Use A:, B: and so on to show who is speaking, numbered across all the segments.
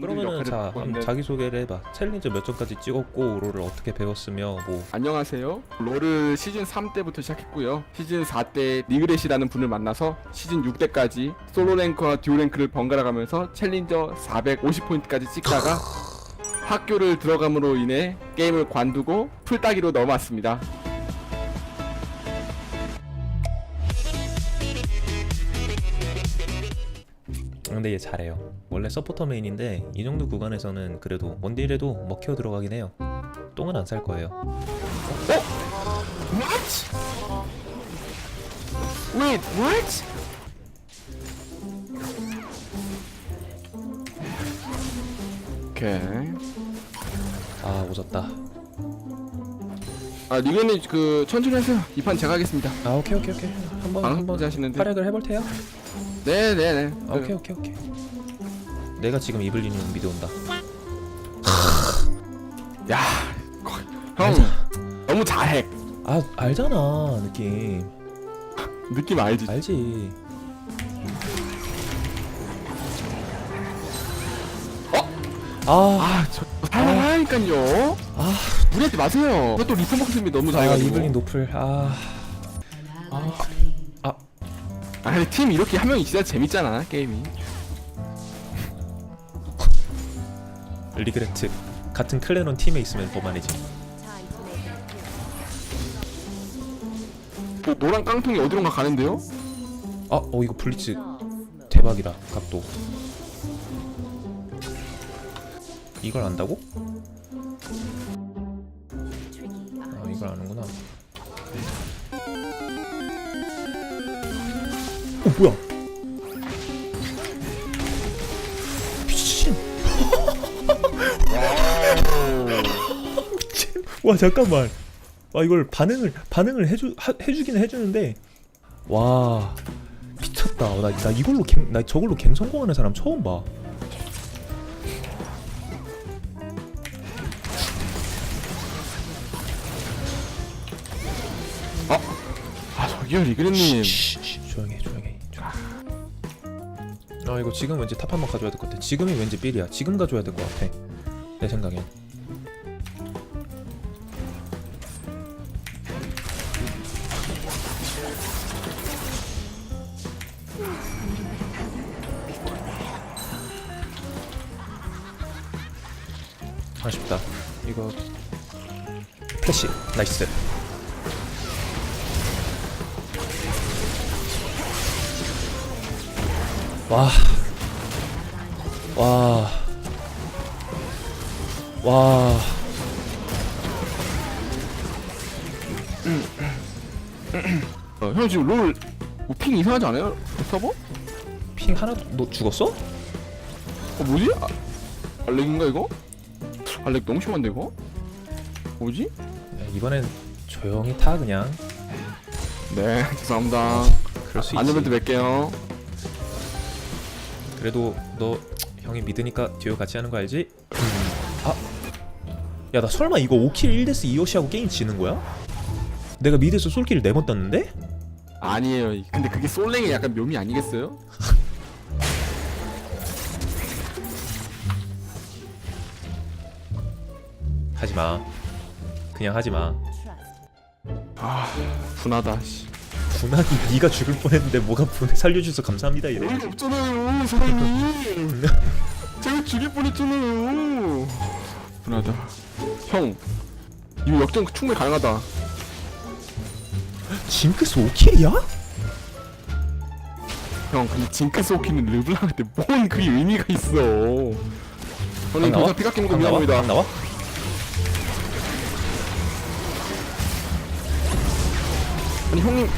A: 그러면은 자 자기 소개를 해봐. 챌린저 몇 점까지 찍었고 롤을 어떻게 배웠으며 뭐
B: 안녕하세요. 롤을 시즌 3 때부터 시작했고요. 시즌 4때 리그렛이라는 분을 만나서 시즌 6 때까지 솔로 랭크와 듀오 랭크를 번갈아 가면서 챌린저 450포인트까지 찍다가 학교를 들어감으로 인해 게임을 관두고 풀따기로 넘어왔습니다.
A: 얘 잘해요. 원래 서포터 메인인데 이 정도 구간에서는 그래도 원딜에도 먹혀 들어가긴 해요. 똥은 안쌀 거예요.
B: What? Wait, what? 오케이.
A: 아 오졌다.
B: 아 리그님 그 천천히 하세요. 이 판 제가 하겠습니다.
A: 아 오케이 오케이 오케이. 한번
B: 방금
A: 한번
B: 하시는데.
A: 활약을 해볼 테요.
B: 네네네.
A: 아, 오케이 오케이 오케이. 내가 지금 이블린이 미드 온다.
B: 야, 형 너무 잘해.
A: 아 알잖아 느낌.
B: 느낌 알지?
A: 알지.
B: 어?
A: 아,
B: 아, 저 살살하니까요.
A: 아,
B: 무리하지 마세요. 그것도 리포 목숨이 너무
A: 아
B: 잘해가지고.
A: 이블린 노플. 아,
B: 아, 근데 팀 이렇게 한 명이 진짜 재밌잖아 게임이.
A: 리그레트 같은 클레논 팀에 있으면 버만이지.
B: 뭐 노란 깡통이 어디론가 가는데요?
A: 아, 어 이거 블리츠 대박이다 각도. 이걸 안다고? 뭐야? 미친. 미친. 와 잠깐만. 와 이걸 반응을 반응을 해주 하, 해주기는 해주는데 와 미쳤다. 나, 나 이걸로 갱, 나 저걸로 갱 성공하는 사람 처음 봐.
B: 아 저기요 리그레님.
A: 쉬, 쉬, 아 이거 지금 왠지 탑 한번 가져야 될 것 같아. 지금이 왠지 삘이야. 지금 가져야 될 것 같아. 내 생각엔. 아쉽다. 이거 플래시 나이스. 와. 와. 와.
B: 어, 형 지금 롤. 뭐 핑 이상하지 않아요? 서버?
A: 핑 하나 너 죽었어?
B: 어 뭐지? 아, 알렉인가 이거? 알렉 너무 심한데 이거? 뭐지?
A: 야, 이번엔 조용히 타 그냥.
B: 네 죄송합니다.
A: 그럴 수 있지.
B: 안전벨트 뵐게요.
A: 그래도 너 형이 믿으니까 듀오 같이 하는 거 알지? 아. 야, 나 설마 이거 5킬 1데스 2호시하고 게임 지는 거야? 내가 미드에서 솔킬을 4번 땄는데?
B: 아니에요. 근데 그게 솔랭의 약간 묘미 아니겠어요?
A: 하지 마. 그냥 하지 마.
B: 아 분하다. 씨.
A: 분하기 네가 죽을 뻔했는데 뭐가 분해 살려줘서 감사합니다 이래.
B: 어이가 없잖아요, 사장님. 제가 죽일 뻔했잖아요. 분하다. 형, 이거 역전 충분히 가능하다.
A: 징크스 5킬이야?
B: 형, 근데 징크스 오키는 르블랑한테 뭔 그게 의미가 있어. 저는
A: 나와?
B: 도사 피가
A: 안 나와?
B: 미안합니다.
A: 안 나와?
B: 아니 형님,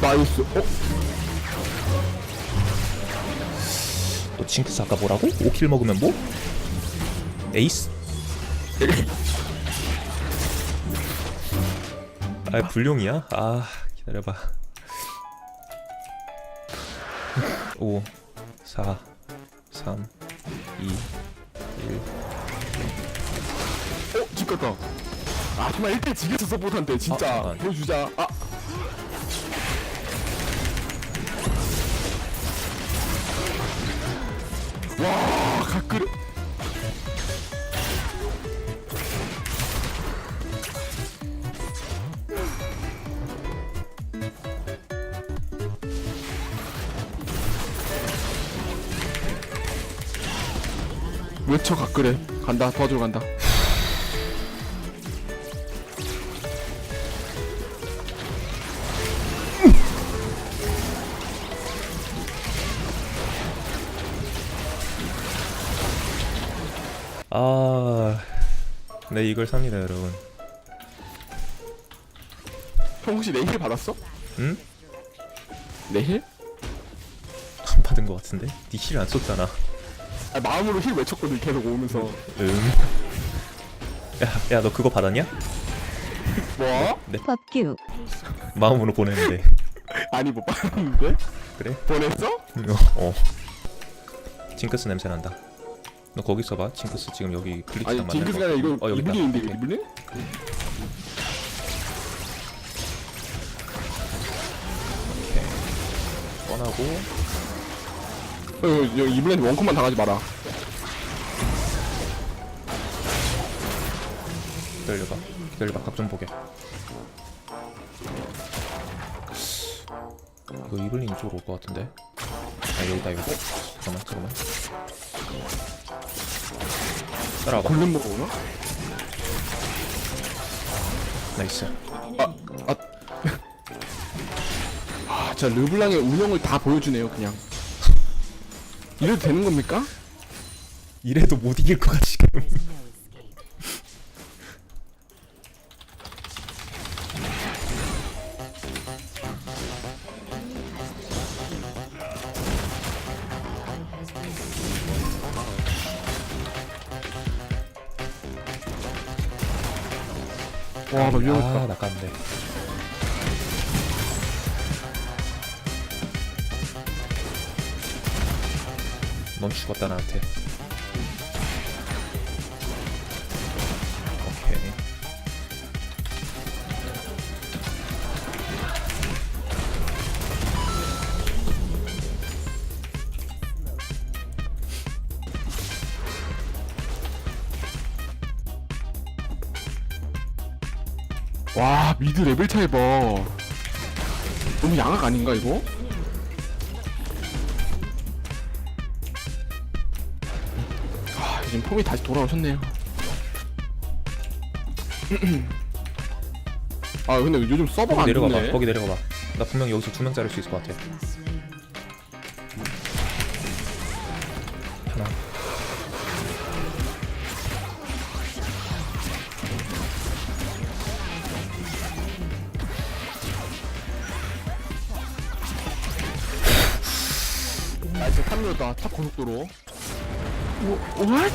B: 나이스. 어?
A: 또 징크스 아까 뭐라고? 5킬 먹으면 뭐? 에이스? 아 불용이야? 아 기다려봐 5 4 3 2 1
B: 어? 지켰다. 아 정말 1대 지겠어 서포트한테 진짜
A: 아, 아.
B: 보여주자. 아. 와 가끄르. 외쳐 가끄래 간다 도와주러 간다
A: 이걸 삽니다 여러분.
B: 형 혹시 내 힐 받았어?
A: 응?
B: 내 힐?
A: 안 받은 것 같은데? 니힐안 썼잖아.
B: 아, 마음으로 힐 외쳤거든 계속 오면서
A: 응. 야, 야, 너 그거 받았냐?
B: 뭐?
C: 법규
A: 마음으로 보냈는데.
B: 아니 못 받았는데?
A: 그래?
B: 보냈어?
A: 어. 어. 징크스 냄새 난다. 너 거기 있어봐. 징크스 지금 여기 블리츠랑
B: 아니
A: 만날
B: 징크스가
A: 거.
B: 아니라 이거
A: 어 여기 있다.
B: 이블린인데
A: 오케이.
B: 이블린?
A: 꺼나고
B: 어, 이거 이거 이블린 원컷만 당하지 마라
A: 기다려봐. 기다려봐. 각 좀 보게. 이거 이블린 이쪽으로 올 것 같은데. 아 여기다 이거. 잠깐만 잠깐만. 따라와봐.
B: 골렘 먹어 오나?
A: 나이스.
B: 아, 진짜 르블랑의 운영을 다 보여주네요 그냥 이래도 되는 겁니까?
A: 이래도 못 이길 것 같아 지금.
B: 와 나 위험했다
A: 아 낚았는데. 넌 죽었다 나한테.
B: 와 미드 레벨 차이 봐 너무 양악 아닌가 이거? 아 요즘 폼이 다시 돌아오셨네요 아 근데 요즘 서버가 안
A: 내려가 봐.
B: 좋네
A: 거기 내려가 봐. 나 분명 여기서 두 명 자를 수 있을 것 같아. 하나.
B: 아 탑로다 탑 고속도로 오, what?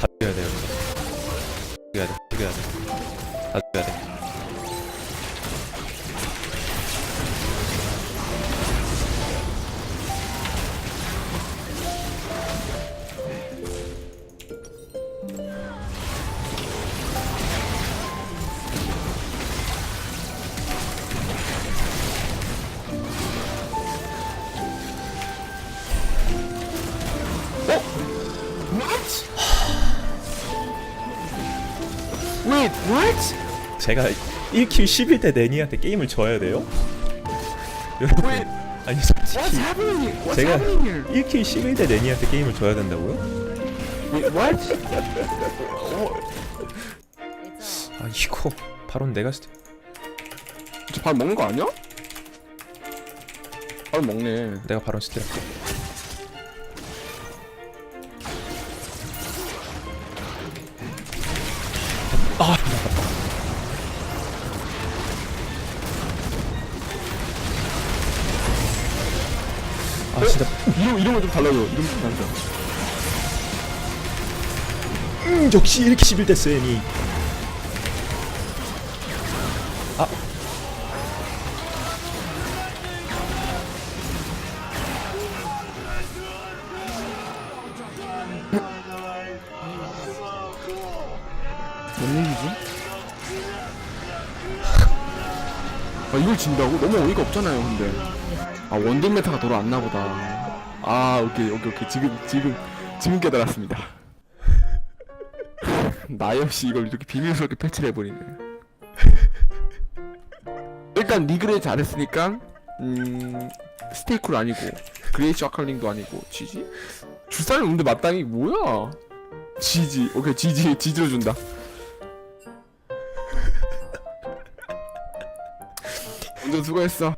A: 다 죽여야 돼 여기서. 죽여야 돼. 죽여야 돼. 다 죽여야 돼. 제가 1킬 11대 네니한테 게임을 져야 돼요? 여러분 아니 솔직히
B: happening? What's
A: 제가
B: happening here?
A: 1킬 11대 네니한테 게임을 져야 된다고요?
B: What?
A: 아 이거 바로 내가.
B: 저밥 먹는 거 아니야? 밥 먹네.
A: 내가 바로. 아
B: 이름 이름을 좀 달라요. 이름 좀 달라.
A: 음, 역시 이렇게 11대 쌤이 아
B: 뭔 얘기지? 아 이걸 진다고? 너무 어이가 없잖아요, 근데. 아 원딜 메타가 돌아왔나 보다. 아 오케이 오케이 오케이 지금 지금 지금 깨달았습니다. 나 역시 이걸 이렇게 비밀스럽게 패치를 해버리네. 일단 리그를 잘했으니까 음 스테이크로 아니고 그레이시 아칼링도 아니고 지지? 주사를 없는데 마땅히 뭐야? 지지 오케이 지지 지지로 준다 운전 수고했어